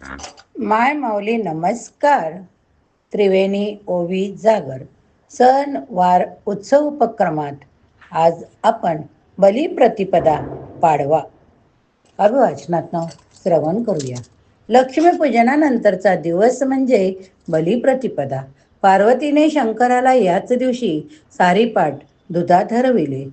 माय माऊली नमस्कार. त्रिवेणी ओवी जागर. सण वार उत्सव उपक्रमात आज आपण बलिप्रतिपदा पाडवा. अभिवाचनातनं श्रवण करूया. लक्ष्मीपूजनानंतरचा दिवस म्हणजे बलिप्रतिपदा पार्वतीने शंकराला याच दिवशी सारीपाट दुधात हरविले.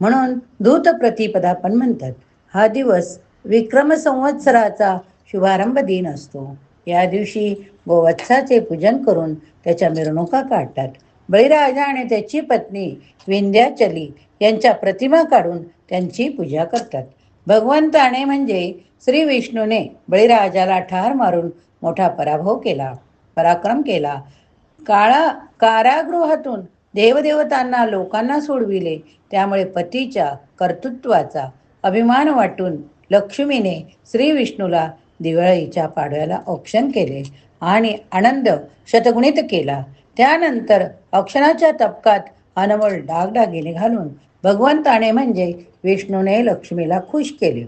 म्हणून दूत प्रतिपदा पण म्हणतात. हा दिवस विक्रम संवत्सराचा शुभारंभ दिन असतो. या दिवशी गोवत्साचे पूजन करून त्याच्या मिरवणुका काढतात. बळीराजा आणि त्याची पत्नी विंध्याचली यांच्या प्रतिमा काढून त्यांची पूजा करतात. भगवंताने म्हणजे श्री विष्णूने बळीराजाला ठार मारून मोठा पराभव केला पराक्रम केला. काळा कारागृहातून देवदेवतांना लोकांना सोडविले. त्यामुळे पतीच्या कर्तृत्वाचा अभिमान वाटून लक्ष्मीने श्री विष्णूला दिवाळीच्या पाडव्याला औक्षण केले आणि आनंद शतगुणित केला. त्यानंतर औक्षणाच्या तपकात अनमोल डागडागिने घालून भगवंताने म्हणजे विष्णूने लक्ष्मीला खुश केले.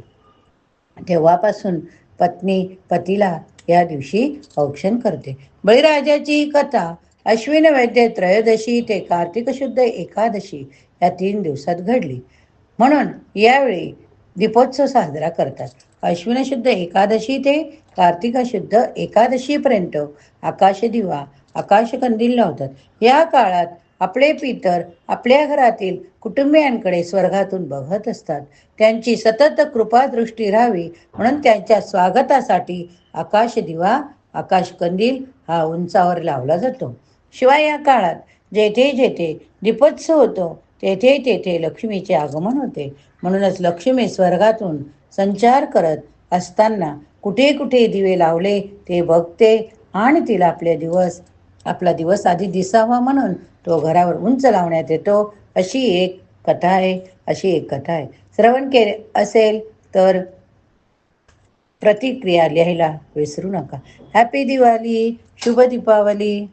तेव्हापासून पत्नी पतीला या दिवशी औक्षण करते. बळीराजाची कथा अश्विन वैद्य त्रयोदशी ते कार्तिक शुद्ध एकादशी या तीन दिवसात घडली. म्हणून यावेळी दीपोत्सव साजरा करतात. अश्विन शुद्ध एकादशी ते कार्तिक शुद्ध एकादशीपर्यंत आकाश दिवा आकाशकंदील लावतात. या काळात आपले पितर आपल्या घरातील कुटुंबियांकडे स्वर्गातून बघत असतात. त्यांची सतत कृपादृष्टी राहावी म्हणून त्यांच्या स्वागतासाठी आकाश दिवा आकाश कंदील हा उंचावर लावला जातो. शिवाय या काळात जेथे जेथे दीपोत्सव होतो तेथे तेथे लक्ष्मीचे आगमन होते. म्हणूनच लक्ष्मी स्वर्गातून संचार करत असताना कुठे कुठे दिवे लावले ते बघते आणि तिला आपले दिवस आपला दिवस आधी दिसावा म्हणून तो घरावर उंच लावण्यात येतो. अशी एक कथा आहे अशी एक कथा आहे. श्रवण केले असेल तर प्रतिक्रिया लिहायला विसरू नका. हॅपी दिवाळी शुभ दीपावली.